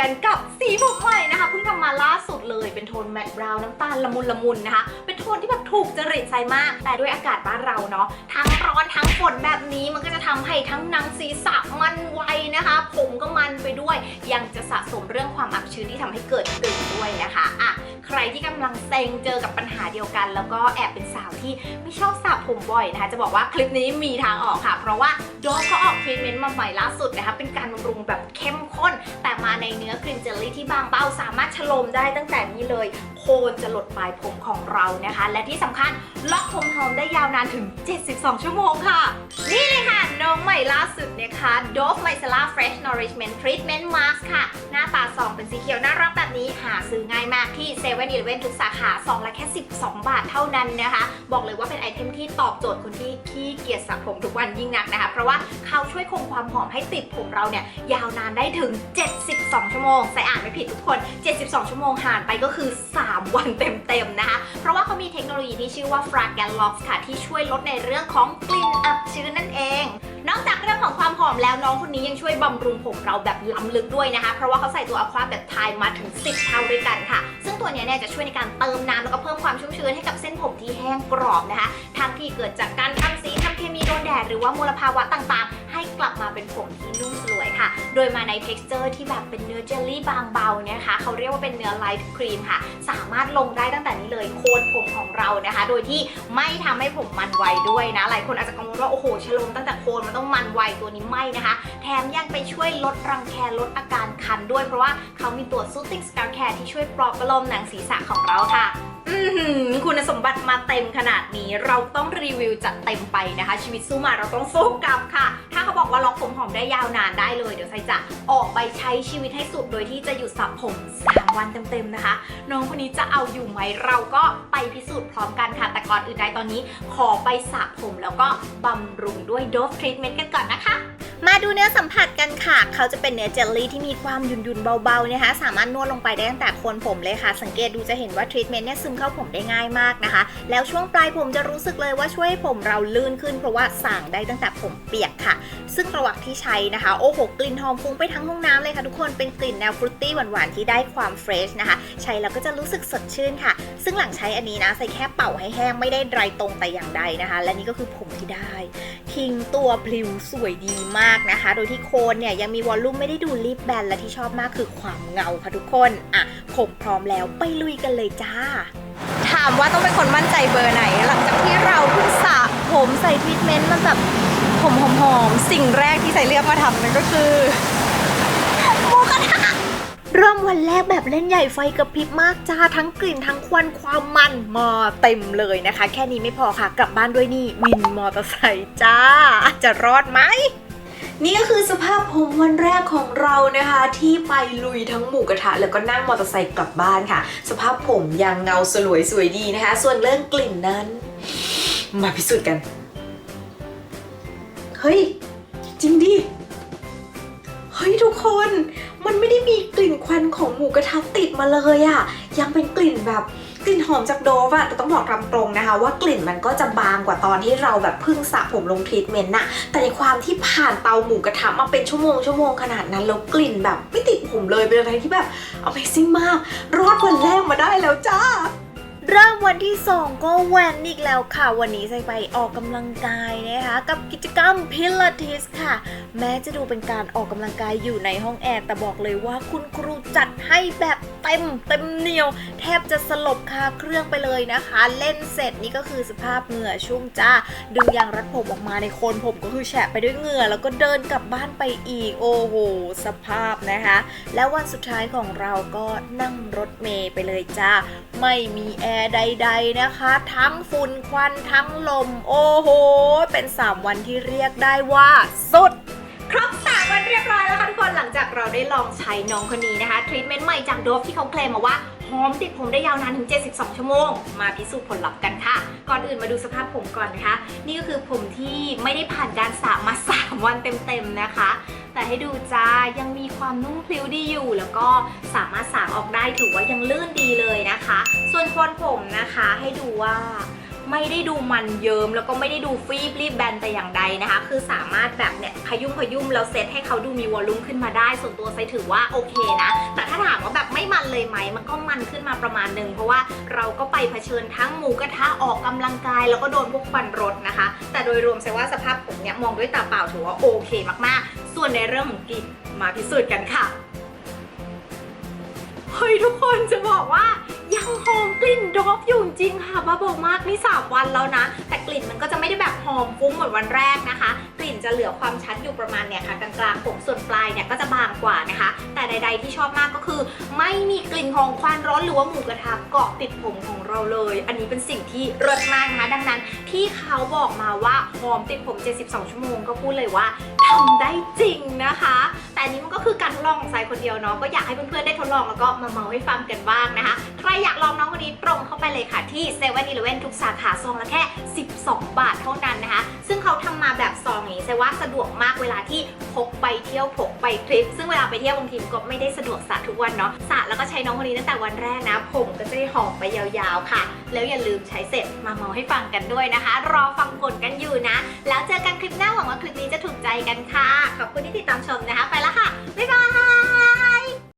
กันกับสีผมใหม่นะคะเพิ่งทำมาล่าสุดเลยเป็นโทนแมตต์บราวน์น้ำตาลละมุนละมุนนะคะ เป็นโทนที่แบบถูกจริตใจมาก แต่ด้วยอากาศบ้านเราเนาะทั้งร้อนทั้งฝนแบบนี้มันก็จะทำให้ทั้งหนังศีรษะมันไวนะคะ ผมก็มันไปด้วย ยังจะสะสมเรื่องความอับชื้นที่ทำให้เกิดกลิ่นด้วยนะคะอะใครที่กำลังเซ็งเจอกับปัญหาเดียวกัน แล้วก็แอบเป็นสาวที่ไม่ชอบสระผมบ่อยนะคะ จะบอกว่าคลิปนี้มีทางออกค่ะ เพราะว่าโดฟเขาออกทรีทเมนต์มาใหม่ล่าสุดนะคะเป็นการบำ ในเนื้อกลิ่นเจลลี่ที่บางเบาสามารถชโลมได้ตั้งแต่นี้เลย โคนจะหลดปลายผมของเรานะคะ และที่สำคัญล็อกผมหอมได้ยาวนานถึง 72 ชั่วโมงค่ะ นี่เลยค่ะ น้องใหม่ล่าสุดนะคะ Dove Micellar Fresh Nourishment Treatment Mask ค่ะ หน้าตาซองเป็นสีเขียวน่ารักแบบนี้หาซื้อง่ายมากที่7 e เ e ่ e อทุกสาขาซองละแค่ 12 บาทเท่านั้นนะคะ บอกเลยว่าเป็นไอเทมที่ตอบโจทย์คนที่ขี้เกียจสระผมทุกวันยิ่งนักนะคะ เพราะว่าเขาช่วยคงความหอมให้ติดผมเราเนี่ย ยาวนานได้ถึง 72 ชั่วโมง ใส่อ่านไม่ผิดทุกคน 72 ชั่วโมงห่านไปก็คือ 3 วันเต็มๆนะคะ เพราะว่าเขามีเทคโนโลยีที่ชื่อว่า Fragrance Lock ค่ะที่ช่วยลดในเรื่องของกลิ่นอับชื้นนั่นเอง นอกจากเรื่องของความหอมแล้วน้องคนนี้ยังช่วยบำรุงผมเราแบบล้ำลึกด้วยนะคะ เพราะว่าเขาใส่ตัวอะควาแบบไทยมาถึง 10 เท่าด้วยกันค่ะ ซึ่งตัวนี้เนี่ยจะช่วยในการเติมน้ำแล้วก็เพิ่มความชุ่มชื้นให้กับเส้นผมที่แห้งกรอบนะคะ ทั้งที่เกิดจากการทำสีทำเคมีโดนแดดหรือว่ามลภาวะต่างๆ ให้กลับมาเป็นผมที่นุ่ม โดยมาใน t e x t อร์ที่แบบเป็นเนื้อเจลลี่บางเบาเนี่ยค่ะเขาเรียกว่าเป็นเนื้อไลท์ครีมค่ะ สามารถลงได้ตั้งแต่นี้เลยโคนผมของเรานะคะ โดยที่ไม่ทำให้ผมมันไวด้วยนะ หลายคนอาจจะกังวลว่าโอ้โหชโลมตั้งแต่โคนมันต้องมันไวตัวนี้ไม่นะคะ แถมยังไปช่วยลดรังแคลดอาการคันด้วยเพราะว่าเขามีตัว Soothing Scalp Care ที่ช่วยปลอบประโลมหนังศีรษะของเราค่ะอือหือคุณสมบัติมาเต็มขนาดนี้เราต้องรีวิวจัดเต็มไปนะคะ ชีวิตสู้มาเราต้องสู้กลับค่ะ เขาบอกว่าล็อกผมหอมได้ยาวนานได้เลย เดี๋ยวไซจะออกไปใช้ชีวิตให้สุดโดยที่จะหยุดสระผม 3 วันเต็มๆนะคะ น้องคนนี้จะเอาอยู่ไหมเราก็ไปพิสูจน์พร้อมกันค่ะ แต่ก่อนอื่นใดตอนนี้ ขอไปสระผมแล้วก็บำรุงด้วยโดฟทรีทเมนต์กันก่อนนะคะ มาดูเนื้อสัมผัสกันค่ะ เขาจะเป็นเนื้อเจลลี่ที่มีความหยุ่นๆเบาๆนะคะ สามารถนวดลงไปได้ตั้งแต่โคนผมเลยค่ะ สังเกตดูจะเห็นว่าทรีทเมนต์เนี่ยซึมเข้าผมได้ง่ายมากนะคะ แล้วช่วงปลายผมจะรู้สึกเลยว่าช่วยให้ผมเราลื่นขึ้น เพราะว่าสั่งได้ตั้งแต่ผมเปียกค่ะ ซึ่งระหว่างที่ใช้นะคะ โอ้โห กลิ่นหอมฟุ้งไปทั้งห้องน้ำเลยค่ะทุกคน เป็นกลิ่นแนวฟรุตตี้หวานๆที่ได้ความเฟรชนะคะ ใช้แล้วก็จะรู้สึกสดชื่นค่ะ ซึ่งหลังใช้อันนี้นะใส่แค่เป่าให้แห้งไม่ได้ไรตรงแต่อย่างใดนะคะ และนี่ก็คือผมที่ได้ ทิ้งตัวพลิวสวยดีมากนะคะ โดยที่โคนเนี่ยยังมีวอลลุ่มไม่ได้ดูรีบแบนและที่ชอบมากคือความเงาค่ะทุกคนอะผมพร้อมแล้วไปลุยกันเลยจ้า ถามว่าต้องเป็นคนมั่นใจเบอร์ไหน หลังจากที่เราเพิ่งสระผมใส่ทรีทเมนต์มันแบบผมหอมๆสิ่งแรกที่ใส่เลือกมาทำนั่นก็คือหมูกระทะเริ่มวันแรกแบบเล่นใหญ่ไฟกระพริบมากจ้าทั้งกลิ่นทั้งควันความมันมาเต็มเลยนะคะ แค่นี้ไม่พอค่ะ กลับบ้านด้วยนี่วินมอเตอร์ไซค์จ้าจะรอดไหม นี่ก็คือสภาพผมวันแรกของเรานะคะ ที่ไปลุยทั้งหมู่กระทะแล้วก็นั่งมอเตอร์ไซค์กลับบ้านค่ะ สภาพผมยังเงาสลวยสวยดีนะคะ ส่วนเรื่องกลิ่นนั้น มาพิสูจน์กัน เฮ้ย จริงดิเฮ้ยทุกคนมันไม่ได้มีกลิ่นควันของหมูกระทะติดมาเลยอะยังเป็นกลิ่นแบบ กลิ่นหอมจากโดฟอะแต่ต้องบอกตามตรงนะคะ ว่ากลิ่นมันก็จะบางกว่าตอนที่เราแบบเพิ่งสระผมลงทรีทเมนต์น่ะแต่ในความที่ผ่านเตาหมูกระทะมาเป็นชั่วโมงชั่วโมงขนาดนั้นแล้วกลิ่นแบบไม่ติดผมเลยเป็นอะไรที่แบบ Amazing มาก รอดวันแรกมาได้แล้วจ้าเริ่มวันที่ 2 ก็แวนอีกแล้วค่ะ วันนี้ใส่ไปออกกำลังกายนะคะ กับกิจกรรมพิลาทิสค่ะ แม้จะดูเป็นการออกกำลังกายอยู่ในห้องแอร์แต่บอกเลยว่าคุณครูจัดให้แบบ เต็มเต็มเหนียว แทบจะสลบคาเครื่องไปเลยนะคะ เล่นเสร็จนี่ก็คือสภาพเหงื่อชุ่มจ้า ดึงยางรัดผมออกมาในโคนผมก็คือแฉะไปด้วยเหงื่อ แล้วก็เดินกลับบ้านไปอีก โอ้โห สภาพนะคะ แล้ววันสุดท้ายของเราก็นั่งรถเมย์ไปเลยจ้า ไม่มีแอร์ใด ๆนะคะ ทั้งฝุ่นควันทั้งลม โอ้โห เป็น 3 วันที่เรียกได้ว่า สุด เราได้ลองใช้น้องคนนี้นะคะทรีทเมนต์ใหม่จากโดฟที่เขาเคลมมาว่าหอมติดผมได้ยาวนานถึง 72 ชั่วโมง มาพิสูจน์ผลลัพธ์กันค่ะ ก่อนอื่นมาดูสภาพผมก่อนนะคะ นี่ก็คือผมที่ไม่ได้ผ่านการสระมา 3 วันเต็มๆนะคะ แต่ให้ดูจ้ายังมีความนุ่มพลิ้วดีอยู่ แล้วก็สามารถสางออกได้ถือว่ายังลื่นดีเลยนะคะ ส่วนโคนผมนะคะให้ดูว่า ไม่ได้ดูมันเยิม้มแล้วก็ไม่ได้ดูฟีบรีบแบนแต่อย่างใดนะคะ คือสามารถแบบเนี่ยขยุ่มขยุ่มแล้วเซตให้เขาดูมีวอลลุ่มขึ้นมาได้ ส่วนตัวไซถือว่าโอเคนะ แต่ถ้าถามว่าแบบไม่มันเลยไหมมันก็มันขึ้นมาประมาณหนึ่งเพราะว่าเราก็ไปเผชิญทั้งหมูกระทะออกกำลังกาย แล้วก็โดนพวกควันรถนะคะ แต่โดยรวมไซว่าสภาพผมเนี่ยมองด้วยตาเปล่าถือว่าโอเคมากๆ ส่วนในเรื่องของกลิ่นมาพิสูจน์กันค่ะเฮ้ยทุกคนจะบอกว่าังหอมกลิ่นดอฟอยู่จริงค่ะบ้าบอกมากนี่สามวันแล้วนะ แต่กลิ่นมันก็จะไม่ได้แบบหอมฟุ้งเหมือนวันแรกนะคะ กลิ่นจะเหลือความชัดอยู่ประมาณเนี่ยค่ะกลางๆผมส่วนปลายเนี่ยก็จะบางกว่านะคะ ดๆที่ชอบมากก็คือ ไม่มีกลิ่นของควันร้อนหรือว่าหมูกระทะเกาะติดผมของเราเลย อันนี้เป็นสิ่งที่เลิศมากนะคะดังนั้นที่เขาบอกมาว่าหอมติดผม 72 ชั่วโมงก็พูดเลยว่าทำได้จริงนะคะ แต่อันนี้มันก็คือการทดลองของไซคนเดียวเนาะก็อยากให้เพื่อนๆได้ทดลองแล้วก็มาเมาให้ฟังกันบ้างนะคะ ใครอยากลองน้องคนนี้ตรงเข้าไปเลยค่ะที่7 e เ e ่ e อทุกสาขาซองละแค่ 12 บาทเท่านั้นนะคะ ซึ่งเขาทำมาแบบ นี้ไซว่าสะดวกมากเวลาที่พกไปเที่ยวพกไปทริป ซึ่งเวลาไปเที่ยวบางทีก็ไม่ได้สะดวกสระทุกวันเนาะสระแล้วก็ใช้น้องคนนี้ตั้งแต่วันแรกนะ ผมก็จะได้หอมไปยาวๆค่ะ แล้วอย่าลืมใช้เสร็จมาเมาให้ฟังกันด้วยนะคะ รอฟังผลกันอยู่นะ แล้วเจอกันคลิปหน้าหวังว่าคลิปนี้จะถูกใจกันค่ะ ขอบคุณที่ติดตามชมนะคะ ไปละค่ะ บ๊ายบาย